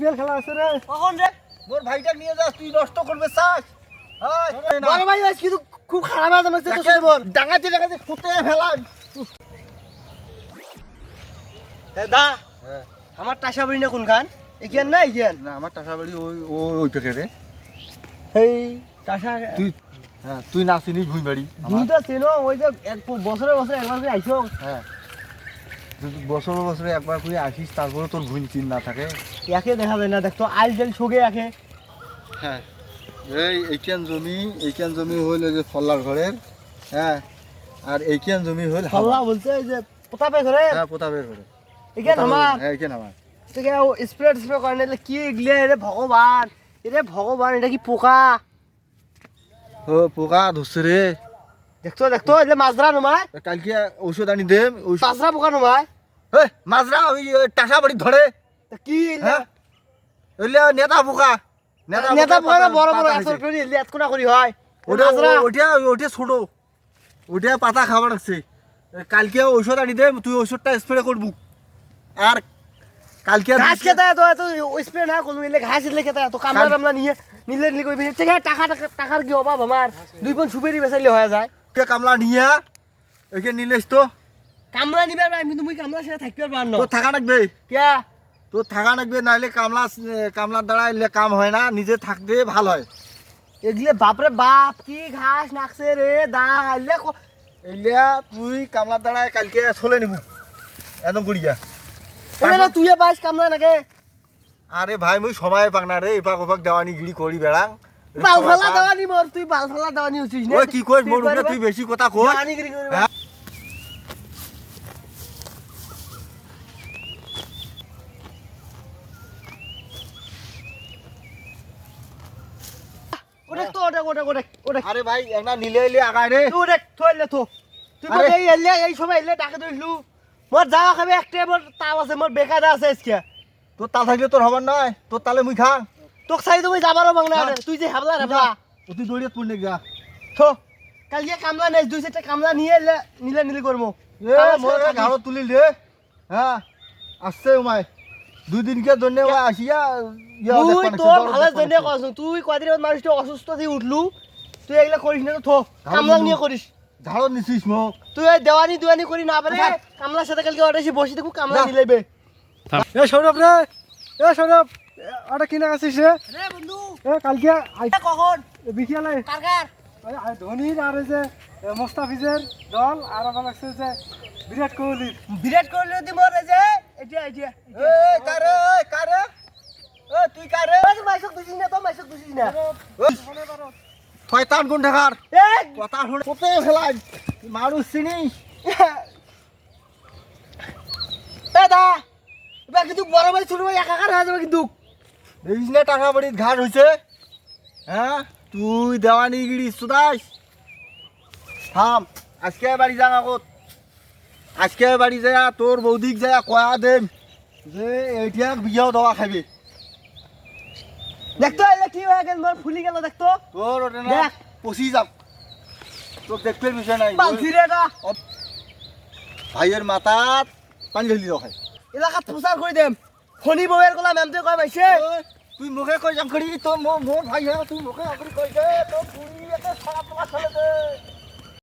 বিয়ার খেলা আছে রে। কখন রে? মোর ভাইটা নিয়ে যাস তুই নষ্ট করবে চাস। বড় ভাই আজ কিন্তু খুব খারাপ আছে মনে হচ্ছে তো বল। ডাঙাতে ডাঙাতে ফুটে ফেলান দা আমার টাসা বাড়ি না কোনখান? এখান না এখান না আমার টাকা বাড়ি ওই ওই ওই প্যাকেটে সেই টাসা তুই হ্যাঁ তুই না চিনিস ভুই বাড়ি আমার। দুইটা চেনো ওই যে এক বছরে বছরে একবার করে আইছো। হ্যাঁ। বছরে বছরে একবার করে আসিস তারপরে তোর ভুই চিন না থাকে। একে দেখা যায় না দেখতো আইল জেল শোকে একে। হ্যাঁ এই এইখান জমি এইখান জমি হইল যে ফল্লার ঘরের হ্যাঁ আর এইখান জমি হইল আল্লাহ বলছে এই যে পোতাপে ধরে হ্যাঁ পোতাবের ঘরে। এখান আমার? হ্যাঁ এইখান আমার। থেকে স্প্রে স্প্রে করে নিলে কি এগুলো রে ভগবান এরে ভগবান এটা কি পোকা? ও পোকা ধরছে রে। দেখতো দেখতো এলে মাজরা নমায় কালকে ঔষধ আনি ঔষধ মাজরা পোকা নমায় এই মাজরা ওই টাকা বাড়ি ধরে। কি এলে? হ্যাঁ? নেতা পোকা নেতা পোকা না বড় বড় আসর। করি এলে এত কোনা করি হয়। ওটা ওটা ওটা ছোট। ওটা পাতা খাবার আছে। কালকে ঔষধ আনি দেম তুই ঔষধটা স্প্রে করবু। আর কালকে ঘাস খেতে এত এত স্প্রে না করব এলে ঘাস এলে খেতে এত কামলা টামলা নিয়ে নিলে নিলে ঠিক টাকা টাকা- টাকার কি অভাব আমার? দুই পন সুপেরি বেচাইলে হয়ে যায়। কে কামলা নিয়া। একে নিলেস তো। কামলা নিবে আর আমি তুমি কামলা সেটা থাকতে পারবার না। তোর থাকা লাগবে কিয়া? তোর থাকা লাগবে নাহলে কামলা কামলার দ্বারা এলে কাম হয় না নিজে থাকতে ভালো হয়। এগুলো বাপরে বাপ কি ঘাস নাকছে রে দা এলে ক- এলিয়া তুই কামলার দ্বারা কালকে চলে নিব একদম গুড়িয়া না তুই পাইস কামলা নাকি আরে ভাই মুই সময় পাক না রে এপাক ওপাক দেওয়ানি গিরি করি বেড়াং। বাল ফালা দেওয়া নি মোর তুই বাল ফালা দেওয়া নি হচ্ছিস ওই কি কইস মোর উপরে তুই বেশি কথা কই। হ্যাঁ? ওটা তো আরে ভাই একটা নিলে এলে আগায় রে। তুই ওটা থইলে তো তুই বলে এই এলে এই সময় এলে ডাকে ধরলু। মোর যাওয়া খাবে একটা মোর তাও আছে মোর বেকার আছে আজকে। তোর তাল থাকলে তোর হবার নয় তোর তালে মুই খাং। তোক চাই তুমি যাবারও বাংলা না। তুই যে হাবলা হাবলা। ও তুই দৌড়িয়ে পড়লে যা থো। কালকে কামলা নেই দুই চারটা কামলা নিয়ে এলে নিলে নিলে করব এ মোর ঘাড়ত তুলিল রে হ্যাঁ আসছে উমাই। দুই দিনকে জন্য আসিয়া তুই তোর ভালো জন্য। তুই কদিন মানুষটা অসুস্থ দিয়ে উঠলু। তুই এগুলা করিস না তো থো কামলা নিয়ে করিস ঝাড়ত নিছিস মোক। তুই ওই দেওয়ানি দুয়ানি করি না পারে আচ্ছা। কামলার সাথে কালকে অটাইছি বসে দেখু কামলা। নিলেবে এ সৌরভ রে এ সৌরভ ওটা কিনে আসিস রে রে বন্ধু। এ কালকে আই- এটা কখন? বিকেলে। কার কার ওই আই- ধোনির আর যে মোস্তাফিজের দল আর আমার লাগছে যে বিরাট কোহলির। বিরাট কোহলি যদি মরে যে। এটা এটা এই কারে এই কারে? এ তুই কারে? মাইসক দুছিস না তো মাইসক দুছিস না। শয়তান কোন ঢাকার কথা শুনে কোতে ফেলাই। মানুষ চিনিস। এ দা এবার কিন্তু বড় ভাই ছোট ভাই একাকার হয়ে যাবে কিন্তু। দেখিস না টাকা বাড়ির ঘাট হয়েছে হ্যাঁ? তুই দেওয়ানি গিরি সুদাস থাম আজকে বাড়ি যা আগত আজকে বাড়ি যা তোর বৌদিক যা কয়া দেম যে এইটা বিয়াও দেওয়া খাবি দেখতো এলে কি হয়ে গেল মোর ফুলি গেল দেখতো তোর ওটা না দেখ। পচি যাম। তোর দেখতে বিষয় নাই। ভাইয়ের মাথাত পানি ঢেলি রখাই এলাকাত প্রচার করে দেম। ফণি বউয়ের গলা ম্যামতে কয় পাইছে? তুই মুখে কই যাম করি তোর মোর মোর ভাই হ্যাঁ তুই মুখে কই দে তোর পুরি এতে সারা তোমার চলে দে